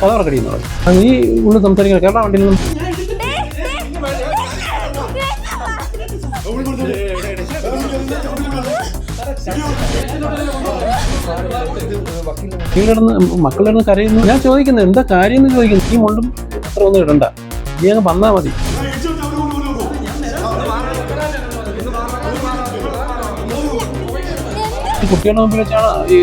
കഥ കടിയുന്നത് ഈ ഉള്ളിൽ സംസാരിക്കണം കേരള വണ്ടിയിൽ നിന്നും കീഴിടന്ന് മക്കളിടന്ന് കരയുന്നു. ഞാൻ ചോദിക്കുന്നത് എന്താ കാര്യം? എന്ന് ചോദിക്കുന്നു. ഈ മുണ്ടും അത്ര ഒന്നും ഇടണ്ട. നീ അങ്ങ് വന്നാ മതി. കുട്ടികളുടെ മുമ്പിൽ വെച്ചാണ് ഈ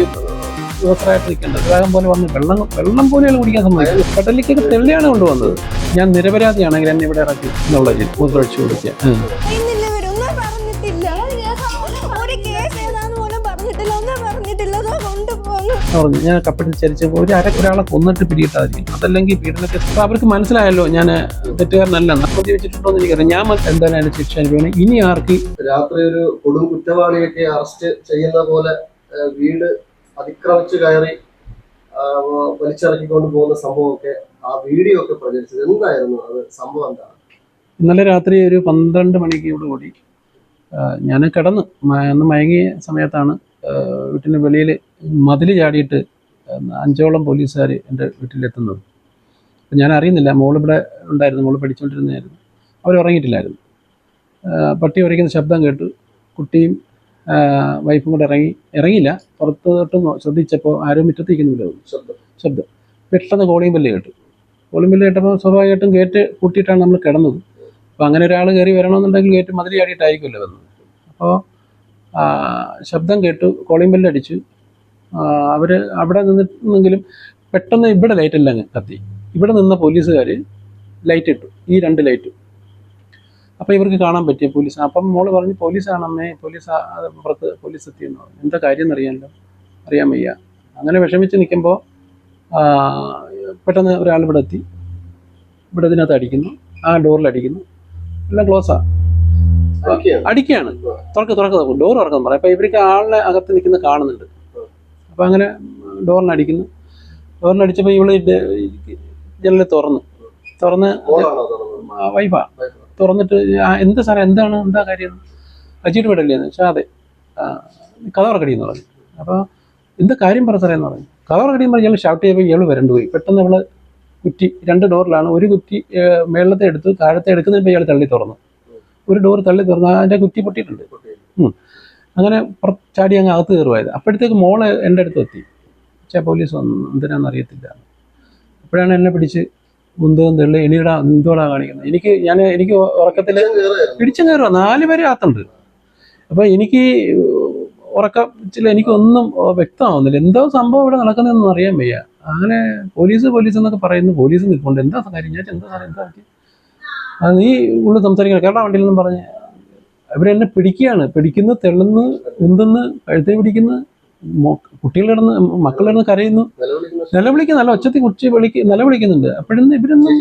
യുവസറായിട്ട് നിൽക്കേണ്ടത്. വേഗം പോലെ വന്ന് വെള്ളം വെള്ളം പോലെയാണ് കുടിക്കാൻ സമ്മതിക്കുന്നത് കടലിലേക്ക് തെള്ളിയാണ് കൊണ്ടുവന്നത് ഞാൻ നിരപരാധിയാണെങ്കിൽ എന്നെ ഇവിടെ ഇറക്കി എന്നുള്ളത് ഒഴിച്ചു കൊടുക്കുക. കൊണ്ടുപോകുന്നു പറഞ്ഞു ഞാൻ കപ്പടിച്ച് ചരിച്ചപ്പോൾ ഒരു അര ഒരാളെ കൊന്നിട്ട് പിടിയിട്ടായിരിക്കും അതല്ലെങ്കിൽ പീഡനത്തെ അവർക്ക് മനസ്സിലായല്ലോ ഞാൻ തെറ്റുകാരനല്ല. നടപടി വെച്ചിട്ടുണ്ടോ എന്ന് എനിക്കറിയാം ഞാൻ എന്തായാലും അതിന് ശിക്ഷ അനുഭവിക്കണം ഇനി ആർക്ക് രാത്രി ഒരു കൊടും കുറ്റവാളിയൊക്കെ അറസ്റ്റ് ചെയ്യുന്ന പോലെ വീട് അതിക്രമിച്ച് കയറി വലിച്ചിറക്കിക്കൊണ്ട് പോകുന്ന സംഭവമൊക്കെ ആ വീഡിയോ ഒക്കെ പ്രചരിച്ചത് എന്തായിരുന്നു? അത് സംഭവം എന്താണ് ഇന്നലെ രാത്രി ഒരു പന്ത്രണ്ട് മണിക്ക് ഇവിടെ കൂടി ഞാൻ കിടന്ന് അന്ന് മയങ്ങിയ സമയത്താണ് വീട്ടിന് വെളിയിൽ മതിൽ ചാടിയിട്ട് അഞ്ചോളം പോലീസുകാർ എന്റെ വീട്ടിലെത്തുന്നത്. അപ്പം ഞാൻ അറിയുന്നില്ല മോളിവിടെ ഉണ്ടായിരുന്നു മോൾ പഠിച്ചുകൊണ്ടിരുന്നതായിരുന്നു. അവർ ഉറങ്ങിയിട്ടില്ലായിരുന്നു. പട്ടി ഉറയ്ക്കുന്ന ശബ്ദം കേട്ടു കുട്ടിയും വൈഫും കൂടെ ഇറങ്ങി ഇറങ്ങിയില്ല പുറത്തോട്ട് ശ്രദ്ധിച്ചപ്പോൾ ആരും മുറ്റത്തേക്കുന്നില്ല ശബ്ദം. ശബ്ദം. പെട്ടെന്ന് കോളിയും ബെല്ല് കേട്ടു. കോളിയും ബെല്ല് കേട്ടപ്പോൾ സ്വാഭാവികമായിട്ടും ഗേറ്റ് കൂട്ടിയിട്ടാണ് നമ്മൾ കിടന്നത്. അപ്പോൾ അങ്ങനെ ഒരാൾ കയറി വരണമെന്നുണ്ടെങ്കിൽ ഗേറ്റ് മതിലി ചാടിയിട്ടായിരിക്കുമല്ലോ വന്നത്. അപ്പോൾ ശബ്ദം കേട്ടു കോളിംഗ് ബെല്ലടിച്ചു അവർ അവിടെ നിന്നിട്ടെങ്കിലും പെട്ടെന്ന് ഇവിടെ ലൈറ്റ് എല്ലാം കത്തി. ഇവിടെ നിന്ന പോലീസുകാർ ലൈറ്റ് ഇട്ടു. ഈ രണ്ട് ലൈറ്റ് അപ്പോൾ ഇവർക്ക് കാണാൻ പറ്റിയ പോലീസ്. അപ്പം മോൾ പറഞ്ഞു പോലീസാണമ്മേ പോലീസ് പുറത്ത് പോലീസ് എത്തിയെന്ന് പറഞ്ഞു. എന്താ കാര്യം എന്നറിയാമല്ലോ. അറിയാൻ വയ്യ. അങ്ങനെ വിഷമിച്ച് നിൽക്കുമ്പോൾ പെട്ടെന്ന് ഒരാൾ ഇവിടെ എത്തി. ഇവിടെ ഇതിനകത്ത് അടിക്കുന്നു. ആ ഡോറിൽ അടിക്കുന്നു. എല്ലാം ക്ലോസാ അതൊക്കെയാണ് അടിക്കുകയാണ്. തുറക്ക് തുറക്ക് തുറക്കും. ഡോർ തുറക്കാൻ പറയാം അപ്പോൾ ഇവർക്ക് ആളിനെ അകത്ത് നിൽക്കുന്ന കാണുന്നുണ്ട്. അപ്പോൾ അങ്ങനെ ഡോറിന് അടിക്കുന്നു. ഡോറിന് അടിച്ചപ്പോൾ ഇവൾ ജനലിൽ തുറന്നു. തുറന്ന് വൈഫാ തുറന്നിട്ട് എന്ത് സാറേ എന്താണ്? എന്താ കാര്യം? അജിയുടെ വീടല്ലേ എന്ന് വെച്ചാൽ അതെ കളർ കഥ ഉറക്കടി പറഞ്ഞു. അപ്പോൾ എന്ത് കാര്യം പറ സാറേ എന്ന് പറഞ്ഞു. കഥ ഉറക്കടി എന്ന് പറഞ്ഞാൽ ഇയാൾ ഷൗട്ട് ചെയ്യുമ്പോൾ ഇയാൾ വരണ്ടു പോയി. പെട്ടെന്ന് അവൾ കുറ്റി രണ്ട് ഡോറിലാണ് ഒരു കുറ്റി മേളത്തെ എടുത്ത് താഴത്തെ എടുക്കുന്നതിന് ഇയാൾ തള്ളി തുറന്നു. ഒരു ഡോർ തള്ളി തുറന്നു അതിന്റെ കുറ്റി പൊട്ടിയിട്ടുണ്ട്. അങ്ങനെ ചാടി അങ്ങ് അകത്ത് കയറുമായത് അപ്പോഴത്തേക്ക് മോൾ എന്റെ അടുത്ത് എത്തി. പക്ഷേ പോലീസ് വന്നു എന്തിനാണെന്ന് അറിയത്തില്ല. അപ്പോഴാണ് എന്നെ പിടിച്ച് കുന്തവും തെള്ളി എണീടാ എന്തോടാ കാണിക്കുന്നത് എനിക്ക് ഞാൻ എനിക്ക് ഉറക്കത്തിൽ പിടിച്ചു കയറുക നാല് പേര് അകത്തുണ്ട്. അപ്പോൾ എനിക്ക് ഉറക്കത്തിൽ എനിക്കൊന്നും വ്യക്തമാവുന്നില്ല. എന്തോ സംഭവം ഇവിടെ നടക്കുന്നതെന്നൊന്നും അറിയാൻ വയ്യ. അങ്ങനെ പോലീസ് പോലീസ് എന്നൊക്കെ പറയുന്നു. പോലീസ് നിൽപ്പുണ്ട്. എന്താ കാര്യം? ഞാൻ എന്താ സാറേ എന്താ പറ്റി? നീ ഉള്ളു സംസാരിക്കണം. കേരള വണ്ടിയിൽ നിന്നും പറഞ്ഞ്. ഇവരെന്നെ പിടിക്കുകയാണ്. പിടിക്കുന്നു തെള്ളുന്നു ഉന്തുന്നു കഴുത്തിൽ പിടിക്കുന്നു കുട്ടികൾ കിടന്ന് മക്കൾ കിടന്ന് കരയുന്നു. നിലവിളിക്കുന്ന നിലവിളിക്ക് നല്ല ഒച്ചത്തിൽ കുറിച്ച് വിളിക്ക് നിലവിളിക്കുന്നുണ്ട്. അപ്പോഴൊന്നും ഇവരൊന്നും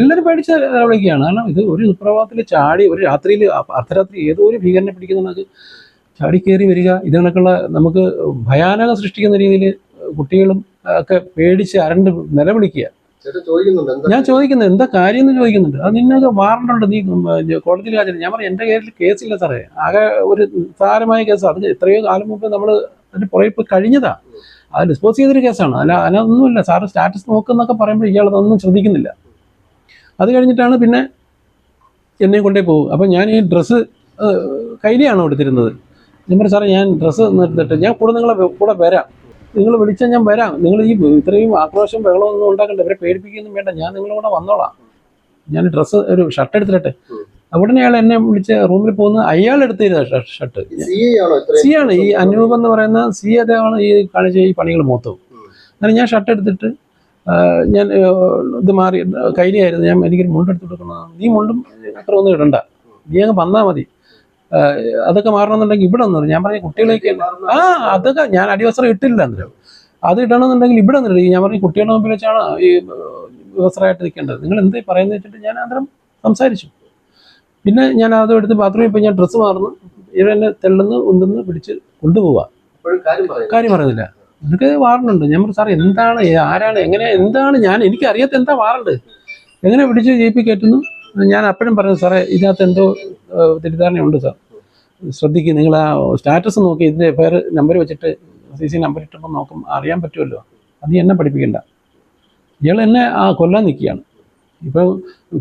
എല്ലാവരും പേടിച്ച് നിലവിളിക്കുകയാണ്. കാരണം ഇത് ഒരു സുപ്രഭാതത്തിൽ ചാടി ഒരു രാത്രിയിൽ അർദ്ധരാത്രി ഏതോ ഒരു ഭീകരനെ പിടിക്കുന്ന ചാടി കയറി വരിക. ഇത് കണക്കുള്ള നമുക്ക് ഭയാനക സൃഷ്ടിക്കുന്ന രീതിയിൽ കുട്ടികളും ഒക്കെ പേടിച്ച് അരണ്ട് നിലവിളിക്കുക. ഞാൻ ചോദിക്കുന്നത് എന്താ കാര്യം എന്ന് ചോദിക്കുന്നുണ്ട്. അത് നിന്നൊക്കെ വാറണ്ടുണ്ട് നീ ഉം, കോടതിയിൽ കാര്യം ഞാൻ പറഞ്ഞു എന്റെ കേസിൽ കേസില്ല സാറേ. ആകെ ഒരു സാരമായ കേസ്. അത് എത്രയോ കാലം മുമ്പ് നമ്മൾ അതിന് പുറകെ കഴിഞ്ഞതാ. അത് ഡിസ്പോസ് ചെയ്തൊരു കേസാണ്. അല്ല അതിനൊന്നുമില്ല സാറ് സ്റ്റാറ്റസ് നോക്കുന്നൊക്കെ പറയുമ്പോൾ ഇയാളതൊന്നും ശ്രദ്ധിക്കുന്നില്ല. അത് കഴിഞ്ഞിട്ടാണ് പിന്നെ എന്നെ കൊണ്ടേ പോകും അപ്പം ഞാൻ ഈ ഡ്രസ്സ് കയ്യിലാണോ എടുത്തിരുന്നത്? ഞാൻ പറഞ്ഞു സാറേ ഞാൻ ഡ്രസ്സ് എടുത്തിട്ട് ഞാൻ കൂടെ നിങ്ങളെ കൂടെ വരാം. നിങ്ങൾ വിളിച്ചാൽ ഞാൻ വരാം. നിങ്ങൾ ഈ ഇത്രയും ആക്രോശം ബഹളമൊന്നും ഉണ്ടാക്കണ്ട. ഇവരെ പേടിപ്പിക്കുകയൊന്നും വേണ്ട. ഞാൻ നിങ്ങളുടെ കൂടെ വന്നോളാം. ഞാൻ ഡ്രസ്സ് ഒരു ഷർട്ട് എടുത്തിട്ടെ അവിടെ അയാൾ എന്നെ വിളിച്ച് റൂമിൽ പോകുന്ന അയാൾ എടുത്തിരുന്ന ഷർട്ട്. സി ആണ് ഈ അനൂപ് എന്ന് പറയുന്ന സി അദ്ദേഹമാണ് ഈ കാണിച്ച ഈ പണികൾ മൊത്തവും. അങ്ങനെ ഞാൻ ഷർട്ട് എടുത്തിട്ട് ഞാൻ ഇത് മാറി കൈലിയായിരുന്നു. ഞാൻ എനിക്കൊരു മുണ്ടെടുത്ത് കൊടുക്കണം. നീ മുണ്ടും അത്ര ഒന്നും ഇടണ്ട. നീ അങ്ങ് വന്നാൽ മതി. അതൊക്കെ മാറണമെന്നുണ്ടെങ്കിൽ ഇവിടെ ഒന്നും ഞാൻ പറഞ്ഞ കുട്ടികളേക്ക് ആ അതൊക്കെ ഞാൻ അടിവസ്ത്രം ഇട്ടില്ല അന്നേരം അത് ഇടണമെന്നുണ്ടെങ്കിൽ ഇവിടെ നിന്നിട്ട് ഞാൻ പറഞ്ഞു കുട്ടികളുടെ മുമ്പിൽ വെച്ചാണ് ഈ വസ്ത്രമായിട്ട് നിൽക്കേണ്ടത്. നിങ്ങൾ എന്തേ പറയുന്നത് വെച്ചിട്ട് ഞാൻ അന്നേരം സംസാരിച്ചു. പിന്നെ ഞാൻ അതും എടുത്ത് ബാത്റൂമിൽ പോയി ഞാൻ ഡ്രസ്സ് മാറുന്നു. ഇവരെന്നെ തെള്ളുന്നു ഉണ്ടെന്ന് പിടിച്ച് കൊണ്ടുപോവാ. കാര്യം പറയുന്നു കാര്യം പറയുന്നില്ല. എനിക്ക് വാറണ്ടുണ്ട്. ഞാൻ പറഞ്ഞു സാർ എന്താണ് ആരാണ് എങ്ങനെ എന്താണ് ഞാൻ? എനിക്ക് അറിയാത്ത എന്താ വാറണ്ട്? എങ്ങനെ പിടിച്ച് ജയിപ്പി കയറ്റുന്നു ഞാൻ അപ്പോഴും പറഞ്ഞു സാറേ ഇതിനകത്ത് എന്തോ തെറ്റിദ്ധാരണയുണ്ട് സാർ. ശ്രദ്ധിക്കുക നിങ്ങൾ ആ സ്റ്റാറ്റസ് നോക്കി ഇതിന്റെ പേര് നമ്പർ വെച്ചിട്ട് സി സി നമ്പർ ഇട്ടപ്പോൾ നോക്കും അറിയാൻ പറ്റുമല്ലോ. അത് എന്നെ പഠിപ്പിക്കണ്ട. ഇയാൾ എന്നെ ആ കൊല്ലാൻ നിൽക്കുകയാണ്. ഇപ്പം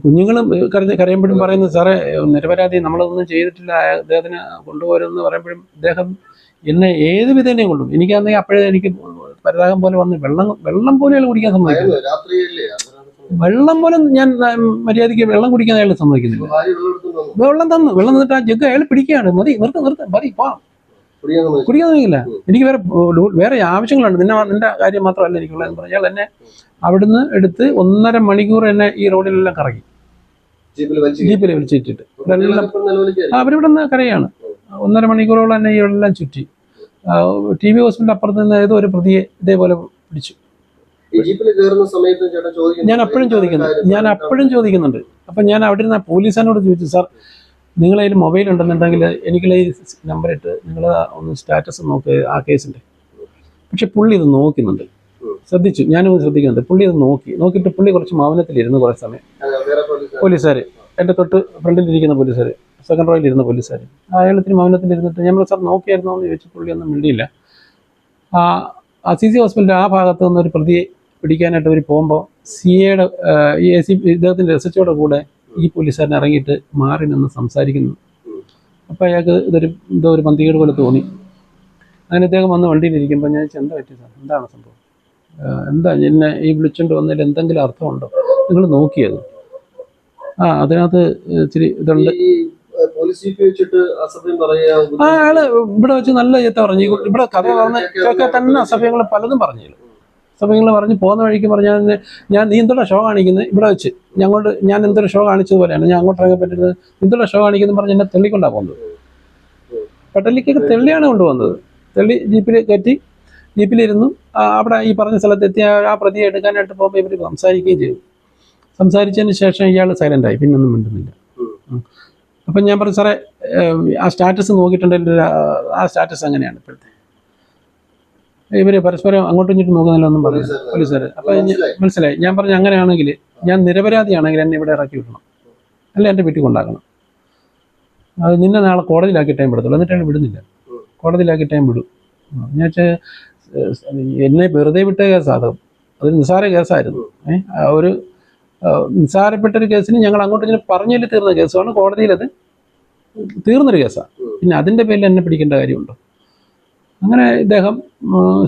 കുഞ്ഞുങ്ങളും കരഞ്ഞ് കരയുമ്പോഴും പറയുന്നത് സാറേ നിരപരാധി നമ്മളൊന്നും ചെയ്തിട്ടില്ല അദ്ദേഹത്തിന് കൊണ്ടുപോരെന്ന് പറയുമ്പോഴും അദ്ദേഹം എന്നെ ഏത് വിധേനയും കൊണ്ടും എനിക്കാണെങ്കിൽ അപ്പോഴേ എനിക്ക് പരതാകം പോലെ വന്ന് വെള്ളം വെള്ളം പോലെയുള്ള കുടിക്കാൻ സമ്മതിക്കുന്നത് വെള്ളം പോലും ഞാൻ മര്യാദയ്ക്ക് വെള്ളം കുടിക്കാൻ അയാൾ സമ്മതിക്കുന്നില്ല. വെള്ളം തന്നു. വെള്ളം തന്നിട്ട് ആ ജഗ് അയാൾ പിടിക്കുകയാണ്. മതി നിർത്ത് നിർത്ത് മതി പോ. കുടിക്കാൻ എനിക്ക് വേറെ വേറെ ആവശ്യങ്ങളുണ്ട്. നിന്നെ നിന്റെ കാര്യം മാത്രമല്ല എനിക്കുള്ളത് അയാൾ എന്നെ അവിടുന്ന് എടുത്ത് ഒന്നര മണിക്കൂർ എന്നെ ഈ റോഡിലെല്ലാം കറങ്ങി ജീപ്പിൽ വിളിച്ചിട്ട്. അവരിവിടെ നിന്ന് കരയാണ്. ഒന്നര മണിക്കൂറോളം എന്നെ എല്ലാം ചുറ്റി. ടി വി ഹോസ്പിറ്റലിന്റെ അപ്പുറത്ത് നിന്ന് ഏതോ ഒരു പ്രതിയെ ഇതേപോലെ പിടിച്ചു. ഞാൻ അപ്പോഴും ചോദിക്കുന്നു. ഞാൻ അപ്പോഴും ചോദിക്കുന്നുണ്ട്. അപ്പം ഞാൻ അവിടെ ഇരുന്ന പോലീസിനോട് ചോദിച്ചു സാർ നിങ്ങൾ കയ്യിൽ മൊബൈൽ ഉണ്ടെന്നുണ്ടെങ്കിൽ എനിക്കുള്ള ഈ നമ്പർ ഇട്ട് നിങ്ങൾ ഒന്ന് സ്റ്റാറ്റസ് നോക്ക് ആ കേസിന്റെ പക്ഷെ പുള്ളി ഇത് നോക്കുന്നുണ്ട്. ശ്രദ്ധിച്ചു. ഞാനും ശ്രദ്ധിക്കുന്നുണ്ട്. പുള്ളി ഇത് നോക്കി. നോക്കിയിട്ട് പുള്ളി കുറച്ച് മൗനത്തിലിരുന്ന് കുറേ സമയം. പോലീസുകാർ എന്റെ തൊട്ട് ഫ്രണ്ടിലിരിക്കുന്ന പോലീസുകാർ സെക്കൻഡ് റോയിൽ ഇരുന്ന പോലീസുകാർ അയാളത്തിന് മൗനത്തിലിരുന്നിട്ട് ഞാൻ സാർ നോക്കിയായിരുന്നോ? എന്ന് ചോദിച്ചു. പുള്ളി ഒന്നും മിണ്ടിയില്ല. ആ സി സി ഹോസ്പിറ്റലിന്റെ ആ ഭാഗത്ത് നിന്നൊരു പ്രതിയെ പിടിക്കാനായിട്ട് അവർ പോകുമ്പോൾ സി എയുടെ ഈ എ സി ഇദ്ദേഹത്തിന്റെ എസ് എച്ചോടെ കൂടെ ഈ പോലീസുകാരൻ ഇറങ്ങിയിട്ട് മാറി നിന്ന് സംസാരിക്കുന്നു. അപ്പോൾ അയാൾക്ക് ഇതൊരു എന്തോ ഒരു പന്തികേട് പോലെ തോന്നി. അങ്ങനെ ഇദ്ദേഹം വന്ന് വണ്ടിയിലിരിക്കുമ്പോൾ ഞാൻ എന്താ പറ്റി സാർ എന്താണ് സംഭവം? എന്താ? എന്നെ ഈ വിളിച്ചുകൊണ്ട് വന്നതിൽ എന്തെങ്കിലും അർത്ഥമുണ്ടോ? നിങ്ങൾ നോക്കിയത്. ആ അതിനകത്ത് ഇച്ചിരി ഇതുണ്ട്. ആ ആൾ ഇവിടെ വെച്ച് നല്ല ചീത്ത പറഞ്ഞു. ഇവിടെ കഥ പറഞ്ഞ തന്നെ അസഭ്യങ്ങൾ പലതും പറഞ്ഞു അസഭ്യങ്ങൾ പറഞ്ഞ് പോകുന്ന വഴിക്ക് പറഞ്ഞാൽ ഞാൻ നീ എന്തുള്ള ഷോ കാണിക്കുന്നത് ഇവിടെ വെച്ച്. ഞങ്ങോട്ട് ഞാൻ എന്തൊരു ഷോ കാണിച്ചതുപോലെയാണ്. ഞാൻ അങ്ങോട്ട് ഇറങ്ങാൻ പറ്റുന്നത് എന്തുള്ള ഷോ കാണിക്കുന്നു പറഞ്ഞ് എന്നെ തെള്ളിക്കൊണ്ടാണ് പോകുന്നത്. പട്ടലിക്കൊക്കെ തെള്ളിയാണ് കൊണ്ടുപോകുന്നത്. തെള്ളി ജീപ്പിൽ കയറ്റി ജീപ്പിലിരുന്നു. അവിടെ ഈ പറഞ്ഞ സ്ഥലത്ത് എത്തി ആ- പ്രതിയെ എടുക്കാനായിട്ട് പോകുമ്പോൾ ഇവർ സംസാരിക്കുകയും ചെയ്തു. സംസാരിച്ചതിന് ശേഷം ഇയാൾ സൈലന്റായി പിന്നൊന്നും മിണ്ടുന്നില്ല. അപ്പം ഞാൻ പറഞ്ഞു സാറേ ആ സ്റ്റാറ്റസ് നോക്കിയിട്ടുണ്ടെങ്കിൽ ആ സ്റ്റാറ്റസ് അങ്ങനെയാണ് ഇപ്പോഴത്തെ. ഇവർ പരസ്പരം അങ്ങോട്ടും ഇങ്ങോട്ടും നോക്കുന്നില്ല ഒന്നും പറഞ്ഞു. പോലീസ് പോലീസുകാർ അപ്പം മനസ്സിലായി. ഞാൻ പറഞ്ഞു അങ്ങനെയാണെങ്കിൽ ഞാൻ നിരപരാധിയാണെങ്കിൽ എന്നെ ഇവിടെ ഇറക്കി വിടണം. അല്ല എന്റെ വീട്ടിൽ കൊണ്ടാക്കണം. അത് നിന്നെ നാളെ കോടതിയിലാക്കി ടൈം വിടത്തുള്ളൂ എന്നിട്ടാണ് വിടുന്നില്ല. കോടതിയിലാക്കി ടൈം വിടും. ഞാൻ വെച്ചാൽ എന്നെ വെറുതെ വിട്ട കേസാണ് അത് അതൊരു നിസ്സാര കേസായിരുന്നു. ഒരു നിസ്സാരപ്പെട്ട ഒരു കേസിന് ഞങ്ങൾ അങ്ങോട്ട് ഇങ്ങനെ പറഞ്ഞതിൽ തീർന്ന കേസാണ് കോടതിയിലത് തീർന്നൊരു കേസാണ് പിന്നെ അതിന്റെ പേരിൽ എന്നെ പിടിക്കേണ്ട കാര്യമുണ്ടോ? അങ്ങനെ ഇദ്ദേഹം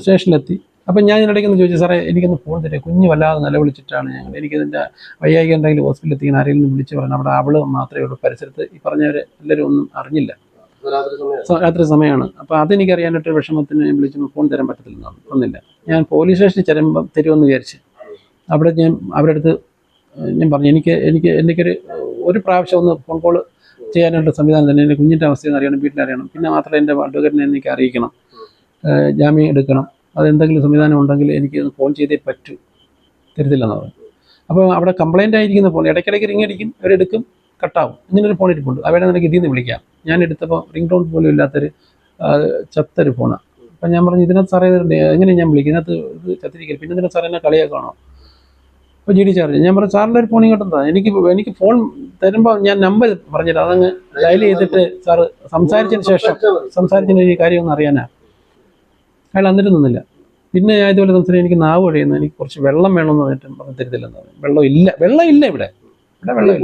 സ്റ്റേഷനിലെത്തി. അപ്പം ഞാൻ ഇതിനിടയ്ക്ക് ഒന്ന് ചോദിച്ചു സാറേ എനിക്കൊന്ന് ഫോൺ തരാം. കുഞ്ഞ് വല്ലാതെ നിലവിളിച്ചിട്ടാണ് ഞങ്ങൾ എനിക്കിതിന്റെ വയ്യായിക ഉണ്ടെങ്കിൽ ഹോസ്പിറ്റലിൽ എത്തിക്കാൻ ആരെങ്കിലും വിളിച്ച് പറഞ്ഞു അവിടെ അവൾ മാത്രമേ ഉള്ളൂ പരിസരത്ത്. ഈ പറഞ്ഞവർ എല്ലാവരും ഒന്നും അറിഞ്ഞില്ല. രാത്രി സമയം രാത്രി സമയമാണ്. അപ്പോൾ അതെനിക്കറിയാനായിട്ട് വിഷമത്തിന് വിളിച്ച് ഫോൺ തരാൻ പറ്റത്തില്ല ഒന്നില്ല ഞാൻ പോലീസ് സ്റ്റേഷനിൽ ചെല്ലുമ്പം തരുമെന്ന് വിചാരിച്ച്. അവിടെ ഞാൻ അവരുടെ അടുത്ത് ഞാൻ പറഞ്ഞു എനിക്ക് എനിക്ക് എനിക്കൊരു ഒരു പ്രാവശ്യം ഒന്ന് ഫോൺ കോൾ ചെയ്യാനായിട്ട് സംവിധാനം തന്നെ. എന്റെ കുഞ്ഞിന്റെ അവസ്ഥയെന്ന് അറിയണം വീട്ടിലറിയണം പിന്നെ മാത്രമേ എന്റെ അഡ്വക്കേറ്റിനെ എനിക്ക് അറിയിക്കണം. ജാമ്യം എടുക്കണം. അതെന്തെങ്കിലും സംവിധാനം ഉണ്ടെങ്കിൽ എനിക്ക് ഫോൺ ചെയ്തേ പറ്റൂ. തരത്തില്ലെന്ന് പറഞ്ഞു അപ്പോൾ അവിടെ കംപ്ലൈന്റ് ആയിരിക്കുന്ന ഫോൺ ഇടയ്ക്കിടയ്ക്ക് റിങ് അടിക്കും അവരെടുക്കും കട്ടാവും ഇങ്ങനൊരു ഫോൺ ഇരിപ്പുണ്ട്. അവരെ നിനക്ക് ഇതിൽ നിന്ന് വിളിക്കാം. ഞാൻ എടുത്തപ്പോൾ റിംഗ് ടോൺ പോലും ഇല്ലാത്തൊരു ചത്തൊരു ഫോണാണ് അപ്പം ഞാൻ പറഞ്ഞു ഇതിനകത്ത് സാറേ എങ്ങനെയാണ് എങ്ങനെ ഞാൻ വിളിക്കും ഇതിനകത്ത് ഇത് ചത്തിരിക്കരുത്. പിന്നെ ഇതിനകത്ത് സാറേ എന്നെ കാണോ അപ്പോൾ ജി ഡി ചാർജ് ഞാൻ പറഞ്ഞു സാറിന്റെ ഒരു ഫോൺ ഇങ്ങോട്ട് എന്താ എനിക്ക് എനിക്ക് ഫോൺ തരുമ്പോൾ ഞാൻ നമ്പർ പറഞ്ഞിട്ട് അതങ്ങ് ഡയൽ ചെയ്തിട്ട് സാറ് സംസാരിച്ചതിന് ശേഷം സംസാരിച്ചതിന് ഈ കാര്യമൊന്നും ഒന്ന് അറിയാനാ? അയാൾ എന്നിട്ട് നിന്നില്ല. പിന്നെ ഞാൻ ഇതുപോലെ സംസാരിച്ചു എനിക്ക് നാവ് കഴിയുന്നു എനിക്ക് കുറച്ച് വെള്ളം വേണമെന്ന് പറഞ്ഞിട്ട് പറഞ്ഞു തരത്തില്ലെന്ന് പറഞ്ഞു. വെള്ളം ഇല്ല. വെള്ളം ഇല്ല ഇവിടെ. ഇവിടെ വെള്ളം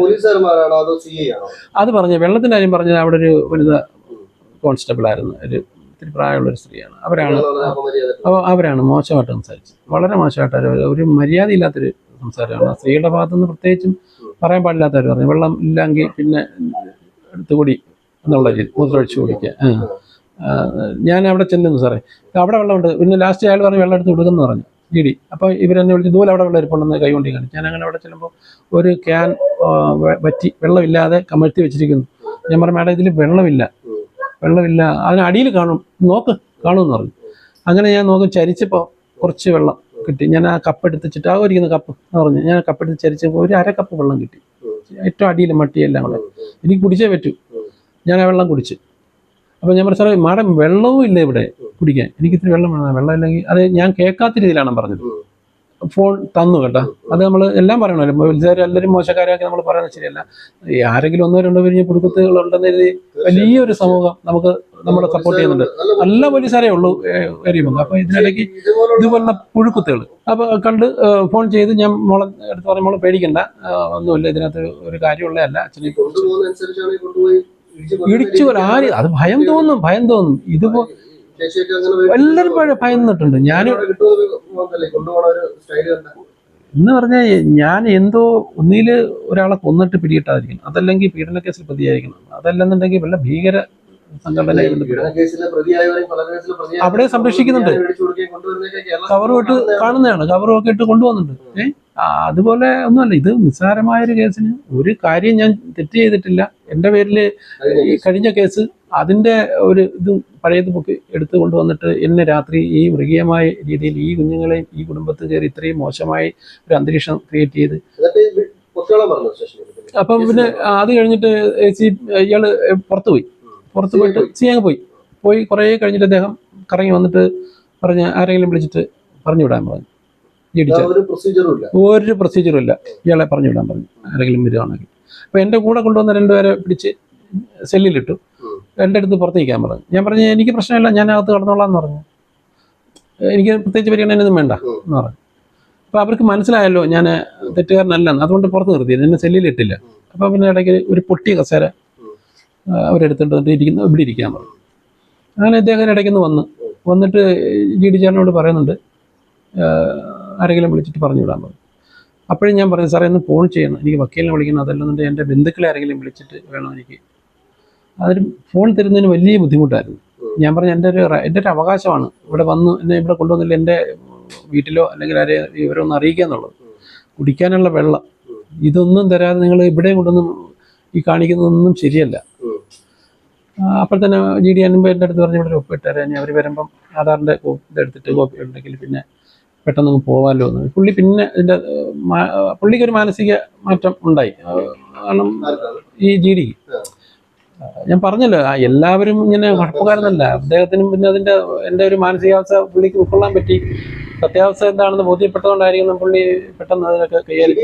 അതോ പറഞ്ഞു വെള്ളത്തിന്റെ കാര്യം പറഞ്ഞത് അവിടെ ഒരു വനിത കോൺസ്റ്റബിൾ ആയിരുന്നു. ഒരു ഇത്തിരി പ്രായമുള്ള ഒരു സ്ത്രീയാണ്. അവരാണ് അവരാണ് മോശമായിട്ട് സംസാരിച്ചത്. വളരെ മോശമായിട്ട് ഒരു- മര്യാദയില്ലാത്തൊരു സംസാരമാണ്. സ്ത്രീയുടെ ഭാഗത്തു നിന്ന് പ്രത്യേകിച്ചും പറയാൻ പാടില്ലാത്തവർ പറഞ്ഞു. വെള്ളം ഇല്ലെങ്കിൽ പിന്നെ എടുത്തുകൂടി എന്നുള്ള രീതി മൂത്രമൊഴിച്ച് കുടിക്കുക ഞാൻ അവിടെ ചെല്ലുന്നു സാറേ. അവിടെ വെള്ളമുണ്ട്. പിന്നെ ലാസ്റ്റ് അയാൾ പറഞ്ഞ് വെള്ളം എടുത്ത് കൊടുക്കുന്നു പറഞ്ഞു. ജി ഡി അപ്പോൾ ഇവരെന്നെ വിളിച്ച് ദൂരെ അവിടെ വെള്ളം ഇരിപ്പുണ്ടെന്ന് കൈകൊണ്ട് കാണിച്ചു. ഞാൻ അങ്ങനെ അവിടെ ചെല്ലുമ്പോൾ ഒരു ക്യാൻ വറ്റി വെള്ളമില്ലാതെ കമഴ്ത്തി വെച്ചിരിക്കുന്നു. ഞാൻ പറഞ്ഞു മാഡം ഇതിൽ വെള്ളമില്ല. വെള്ളമില്ല. അതിന് അടിയിൽ കാണും. നോക്ക് കാണുമെന്ന് പറഞ്ഞു. അങ്ങനെ ഞാൻ നോക്കും ചരിച്ചപ്പോൾ കുറച്ച് വെള്ളം കിട്ടി. ഞാൻ ആ കപ്പ് എടുത്തിട്ട് ആ ഒരിക്കുന്ന കപ്പ് എന്ന് പറഞ്ഞു. ഞാൻ കപ്പ് എടുത്ത് ചരിച്ചപ്പോൾ ഒരു അര കപ്പ് വെള്ളം കിട്ടി. ഏറ്റവും അടിയിൽ മട്ടിയെല്ലാം കൂടെ. എനിക്ക് കുടിച്ചേ പറ്റൂ. ഞാൻ ആ വെള്ളം കുടിച്ച്. അപ്പോൾ ഞാൻ പറഞ്ഞു സാറേ മാഡം വെള്ളവും ഇല്ല ഇവിടെ കുടിക്കാൻ. എനിക്ക് ഇത്തിരി വെള്ളം വേണം. വെള്ളം ഇല്ലെങ്കിൽ അത് ഞാൻ കേൾക്കാത്ത രീതിയിലാണ് പറഞ്ഞത്. ഫോൺ തന്നു കേട്ടോ. അത് നമ്മൾ എല്ലാം പറയണമല്ലോ പോലീസുകാർ എല്ലാവരും മോശക്കാരാക്കി നമ്മൾ പറയുന്നത് ശരിയല്ല. ആരെങ്കിലും ഒന്നോ രണ്ടോ പേര് പുഴുക്കുത്തുകൾ ഉണ്ടെന്ന് കരുതി വലിയൊരു സമൂഹം നമുക്ക് നമ്മളെ സപ്പോർട്ട് ചെയ്യുന്നുണ്ട്. നല്ല പോലീസുകാരേ ഉള്ളൂ എറിയുമ്പോൾ അപ്പൊ ഇതിനിടയ്ക്ക് ഇതുപോലുള്ള പുഴുക്കുത്തുകൾ. അപ്പൊ കണ്ട് ഫോൺ ചെയ്ത് ഞാൻ മോളെ എടുത്ത് പറഞ്ഞ മോളെ പേടിക്കണ്ട. ഒന്നുമില്ല ഇതിനകത്ത് ഒരു കാര്യമുള്ളതല്ല. അച്ഛനെ ഇടിച്ച് ആര് അത് ഭയം തോന്നും ഭയം തോന്നും. ഇതിപ്പോ എല്ലാരും ഭയം നിന്നിട്ടുണ്ട് ഞാൻ എന്ന് പറഞ്ഞാൽ ഞാൻ എന്തോ ഒന്നിൽ ഒരാളെ കൊന്നിട്ട് പിടിയിട്ടായിരിക്കണം അതല്ലെങ്കിൽ പീഡന കേസിൽ പ്രതിയായിരിക്കണം. അതല്ലെന്നുണ്ടെങ്കിൽ വല്ല ഭീകര സംഘടന അവിടെ സംരക്ഷിക്കുന്നുണ്ട്. കവറും ഇട്ട് കാണുന്നതാണ്. കവറും ഒക്കെ ഇട്ട് കൊണ്ടുവന്നിട്ടുണ്ട്. ഏ? ആ, അതുപോലെ ഒന്നുമല്ല. ഇത് നിസ്സാരമായ ഒരു കേസിന് ഒരു കാര്യം ഞാൻ തെറ്റ് ചെയ്തിട്ടില്ല. എന്റെ പേരിൽ ഈ കഴിഞ്ഞ കേസ് അതിന്റെ ഒരു ഇത് പഴയത് പൊക്കി എടുത്തു കൊണ്ടുവന്നിട്ട് എന്നെ രാത്രി ഈ മൃഗീയമായ രീതിയിൽ ഈ കുഞ്ഞുങ്ങളെയും ഈ കുടുംബത്തിൽ കയറി ഇത്രയും മോശമായി ഒരു അന്തരീക്ഷം ക്രിയേറ്റ് ചെയ്ത്. അപ്പം പിന്നെ അത് കഴിഞ്ഞിട്ട് ഇയാൾ പുറത്തു പോയി. പുറത്തു പോയിട്ട് അങ്ങ് പോയി. പോയി കുറേ കഴിഞ്ഞിട്ട് അദ്ദേഹം കറങ്ങി വന്നിട്ട് പറഞ്ഞ് ആരെങ്കിലും വിളിച്ചിട്ട് പറഞ്ഞു വിടാൻ പറഞ്ഞു. ഒരു പ്രൊസീജിയറും ഇല്ല. ഇയാളെ പറഞ്ഞു വിടാൻ പറഞ്ഞു. ആരെങ്കിലും വരികയാണെങ്കിൽ അപ്പോൾ എന്റെ കൂടെ കൊണ്ടുവന്ന രണ്ടുപേരെ പിടിച്ച് സെല്ലിലിട്ടു. എന്റെ എന്റെ അടുത്ത് പുറത്തേക്കാൻ പറഞ്ഞു. ഞാൻ പറഞ്ഞു എനിക്ക് പ്രശ്നമില്ല ഞാൻ അകത്ത് കടന്നോളാം എന്ന് പറഞ്ഞു. എനിക്ക് പ്രത്യേകിച്ച് പരിഗണനയൊന്നും വേണ്ട എന്ന് പറഞ്ഞു. അപ്പോൾ അവർക്ക് മനസ്സിലായല്ലോ ഞാൻ തെറ്റുകാരനല്ലെന്ന്. അതുകൊണ്ട് പുറത്ത് നിർത്തി. എന്നെ സെല്ലിലിട്ടില്ല. അപ്പോൾ പിന്നെ ഇടയ്ക്ക് ഒരു പൊട്ടിയ കസേര അവരെടുത്തിട്ട് വന്നിട്ട് ഇരിക്കുന്നു ഇവിടെ ഇരിക്കാൻ പറഞ്ഞു. അങ്ങനെ ഇദ്ദേഹം ഇടയ്ക്ക് നിന്ന് വന്ന് വന്നിട്ട് ജി ഡി ചേട്ടനോട് പറയുന്നുണ്ട് ആരെങ്കിലും വിളിച്ചിട്ട് പറഞ്ഞു വിടാൻ പറഞ്ഞു. അപ്പോഴും ഞാൻ പറഞ്ഞു സാറേ ഒന്ന് ഫോൺ ചെയ്യണം. എനിക്ക് വക്കീലിനെ വിളിക്കണം. അതല്ലെന്നുണ്ടെങ്കിൽ എന്റെ ബന്ധുക്കളെ ആരെങ്കിലും വിളിച്ചിട്ട് വേണം എനിക്ക്. അതിന് ഫോൺ തരുന്നതിന് വലിയ ബുദ്ധിമുട്ടായിരുന്നു. ഞാൻ പറഞ്ഞു എന്റെ ഒരു എന്റെ ഒരു അവകാശമാണ്. ഇവിടെ വന്ന് എന്നെ ഇവിടെ കൊണ്ടുവന്നില്ല എന്റെ വീട്ടിലോ അല്ലെങ്കിൽ ആരെ ഇവരൊന്ന് അറിയിക്കുക എന്നുള്ളത്. കുടിക്കാനുള്ള വെള്ളം. ഇതൊന്നും തരാതെ നിങ്ങൾ ഇവിടെ കൊണ്ടൊന്നും ഈ കാണിക്കുന്നതൊന്നും ശരിയല്ല. അപ്പോൾ തന്നെ ജി ഡി അനുമ്പ് എന്റെ അടുത്ത് പറഞ്ഞ് ഇവിടെ ഇനി അവർ വരുമ്പം ആധാറിന്റെ കോപ്പി ഇതെടുത്തിട്ട് കോപ്പി ഉണ്ടെങ്കിൽ പിന്നെ പെട്ടെന്ന് പോകാമല്ലോ എന്ന്. പുള്ളി പിന്നെ ഇതിന്റെ പുള്ളിക്ക് ഒരു മാനസിക മാറ്റം ഉണ്ടായി. കാരണം ഈ ജി ഡി ഞാൻ പറഞ്ഞല്ലോ എല്ലാവരും ഇങ്ങനെ കുഴപ്പക്കാരനല്ല അദ്ദേഹത്തിനും പിന്നെ അതിന്റെ എന്റെ ഒരു മാനസികാവസ്ഥ പുള്ളിക്ക് ഉൾക്കൊള്ളാൻ പറ്റി. സത്യാവസ്ഥ എന്താണെന്ന് ബോധ്യപ്പെട്ടതുകൊണ്ടായിരിക്കും പുള്ളി പെട്ടെന്ന് അതിനൊക്കെ കൈകാര്യം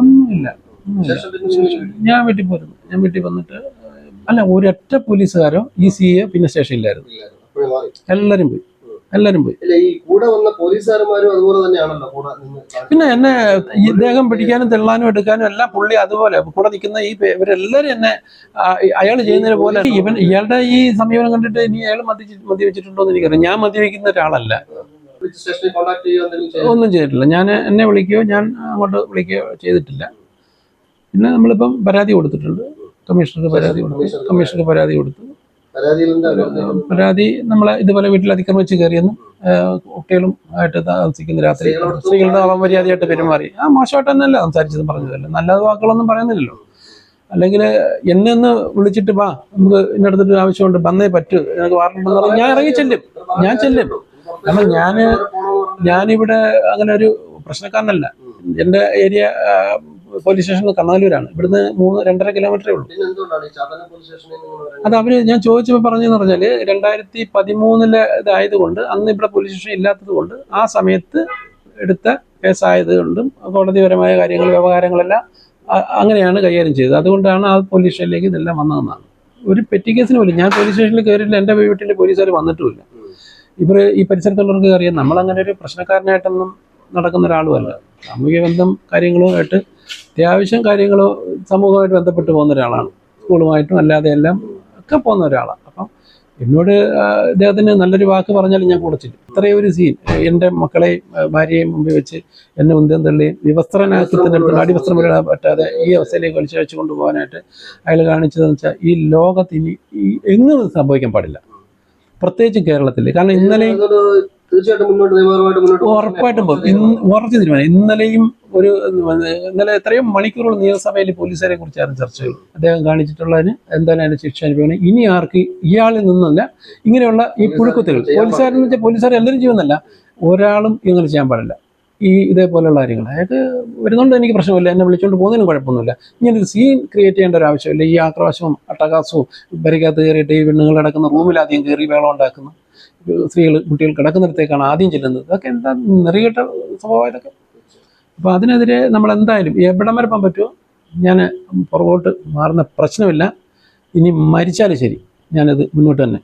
ഒന്നുമില്ല ഞാൻ വീട്ടിൽ പോരും. ഞാൻ വീട്ടിൽ വന്നിട്ട് അല്ല ഒരൊറ്റ പോലീസുകാരോ ഈ സി എ പിന്നെ സ്റ്റേഷനിലായിരുന്നു. എല്ലാരും എല്ലാവരും പോയി. എല്ലാവരും പോയി. ഈ കൂടെ വന്ന പോലീസുകാരന്മാരും അതുപോലെ തന്നെയാണല്ലോ കൂടെ പിന്നെ എന്നെ ഇദ്ദേഹം പിടിക്കാനും തെള്ളാനും എടുക്കാനും എല്ലാം പുള്ളി അതുപോലെ കൂടെ നിൽക്കുന്ന ഈ ഇവരെല്ലാരും എന്നെ അയാൾ ചെയ്യുന്നതിന് പോലെ ഇവൻ ഇയാളുടെ ഈ സമീപനം കണ്ടിട്ട് ഇനി അയാൾ മദ്യ മദ്യവെച്ചിട്ടുണ്ടോ എന്ന് എനിക്കറിയാം ഞാൻ മദ്യവെക്കുന്ന ഒരാളല്ല. ഒന്നും ചെയ്തിട്ടില്ല. ഞാൻ എന്നെ വിളിക്കുകയോ ഞാൻ അങ്ങോട്ട് വിളിക്കുകയോ ചെയ്തിട്ടില്ല. പിന്നെ നമ്മളിപ്പം പരാതി കൊടുത്തിട്ടുണ്ട്. കമ്മീഷണർക്ക് പരാതി കൊടുത്തു. കമ്മീഷണർക്ക് പരാതി കൊടുത്തു. പരാതി നമ്മളെ ഇതുപോലെ വീട്ടിൽ അതിക്രമിച്ച് കയറിയെന്നും കുട്ടികളും ആയിട്ട് താമസിക്കുന്ന രാത്രി. സ്ത്രീകളോട് അപമര്യാദയായിട്ട് പെരുമാറി. ആ മോശമായിട്ട് തന്നെയല്ല സംസാരിച്ചത് പറഞ്ഞതല്ല നല്ല വാക്കുകളൊന്നും പറയുന്നില്ലല്ലോ. അല്ലെങ്കിൽ എന്നെ ഒന്ന് വിളിച്ചിട്ട് വാ നമുക്ക് ഇന്നടുത്തിട്ട് ആവശ്യമുണ്ട് വന്നേ പറ്റൂ. എനിക്ക് വാറണ്ടെന്ന് പറഞ്ഞാൽ ഞാൻ ഇറങ്ങി ചെല്ലും. ഞാൻ ചെല്ലും. കാരണം ഞാൻ ഞാനിവിടെ അങ്ങനെ ഒരു പ്രശ്നക്കാരനല്ല. എന്റെ ഏരിയ പോലീസ് സ്റ്റേഷൻ കണ്ണാലൂരാണ്. ഇവിടുന്ന് മൂന്ന് രണ്ടര കിലോമീറ്ററേ ഉള്ളൂ. അത് അവർ ഞാൻ ചോദിച്ചപ്പോൾ പറഞ്ഞതെന്ന് പറഞ്ഞാൽ രണ്ടായിരത്തി പതിമൂന്നിലെ ഇതായതുകൊണ്ട് അന്ന് ഇവിടെ പോലീസ് സ്റ്റേഷൻ ഇല്ലാത്തത് കൊണ്ട് ആ സമയത്ത് എടുത്ത കേസായത് കൊണ്ടും കോടതിപരമായ കാര്യങ്ങൾ വ്യവഹാരങ്ങളെല്ലാം അങ്ങനെയാണ് കൈകാര്യം ചെയ്തത്. അതുകൊണ്ടാണ് ആ പോലീസ് സ്റ്റേഷനിലേക്ക് ഇതെല്ലാം വന്നതെന്നാണ്. ഒരു പെറ്റി കേസിന് പോലും ഞാൻ പോലീസ് സ്റ്റേഷനിൽ കയറിയില്ല എന്റെ വീട്ടിൽ പോലീസുകാർ വന്നിട്ടുമില്ല. ഇവർ ഈ പരിസരത്തുള്ളവർക്ക് അറിയാം. നമ്മളങ്ങനെ ഒരു പ്രശ്നക്കാരനായിട്ടൊന്നും നടക്കുന്ന ഒരാളുമല്ല. സാമൂഹിക ബന്ധം കാര്യങ്ങളും ആയിട്ട് അത്യാവശ്യം കാര്യങ്ങൾ സമൂഹമായിട്ട് ബന്ധപ്പെട്ട് പോകുന്ന ഒരാളാണ്. സ്കൂളുമായിട്ടും അല്ലാതെ എല്ലാം ഒക്കെ പോകുന്ന ഒരാളാണ്. അപ്പം എന്നോട് അദ്ദേഹത്തിന് നല്ലൊരു വാക്ക് പറഞ്ഞാലും ഞാൻ കുടച്ചില്ല ഇത്രയും ഒരു സീൻ എന്റെ മക്കളെയും ഭാര്യയെയും മുമ്പിൽ വെച്ച് എന്നെ ഉന്തം തള്ളി വിവസ്ത്രനാക്കി തന്നെ അടിവസ്ത്രം ഇടാൻ പറ്റാതെ ഈ അവസ്ഥയിലേക്ക് വലിച്ചഴിച്ചു കൊണ്ടുപോകാനായിട്ട് അയാൾ കാണിച്ചതെന്ന് വെച്ചാൽ ഈ ലോകത്തിന് ഈ എങ്ങും സംഭവിക്കാൻ പാടില്ല. പ്രത്യേകിച്ചും കേരളത്തിൽ. കാരണം ഇന്നലെ തീർച്ചയായിട്ടും മുന്നോട്ട് നിയമപരമായിട്ട് മുന്നോട്ട് ഉറപ്പായിട്ടും പോകും. ഉറച്ചു തീരുമാനം. ഇന്നലെയും ഒരു ഇന്നലെ എത്രയും മണിക്കൂറുകൾ നിയമസഭയിൽ പോലീസുകാരെ കുറിച്ചായിരുന്നു ചർച്ചകൾ അദ്ദേഹം കാണിച്ചിട്ടുള്ളതിന് എന്തായാലും അതിന്റെ ശിക്ഷ അനുഭവിക്കണം ഇനി ആർക്ക് ഇയാളിൽ നിന്നല്ല ഇങ്ങനെയുള്ള ഈ പുഴുക്കുത്തുകൾ. പോലീസുകാരെന്ന് വെച്ചാൽ പോലീസുകാർ എല്ലാവരും ചെയ്യുന്നല്ല ഒരാളും ഇങ്ങനെ ചെയ്യാൻ പാടില്ല. ഈ ഇതേപോലെയുള്ള കാര്യങ്ങൾ. അയാൾക്ക് വരുന്നുണ്ട് എനിക്ക് പ്രശ്നമില്ല. എന്നെ വിളിച്ചുകൊണ്ട് പോകുന്നതിനും കുഴപ്പമൊന്നുമില്ല. ഇങ്ങനൊരു സീൻ ക്രിയേറ്റ് ചെയ്യേണ്ട ഒരു ആവശ്യമില്ല. ഈ ആക്രോശവും അട്ടകാസവും പരിക്കകത്ത് കയറിയിട്ട് ഈ പെണ്ണുങ്ങൾ കിടക്കുന്ന റൂമിൽ ആദ്യം കയറി വേളം ഉണ്ടാക്കുന്നു. സ്ത്രീകൾ കുട്ടികൾ കിടക്കുന്നിടത്തേക്കാണ് ആദ്യം ചെല്ലുന്നത്. അതൊക്കെ എന്താ നിറയിട്ട സ്വഭാവം ഇതൊക്കെ? അപ്പോൾ അതിനെതിരെ നമ്മൾ എന്തായാലും എവിടം വരെ പറ്റുമോ? ഞാൻ പുറകോട്ട് മാറുന്ന പ്രശ്നമില്ല. ഇനി മരിച്ചാലും ശരി. ഞാനത് മുന്നോട്ട് തന്നെ.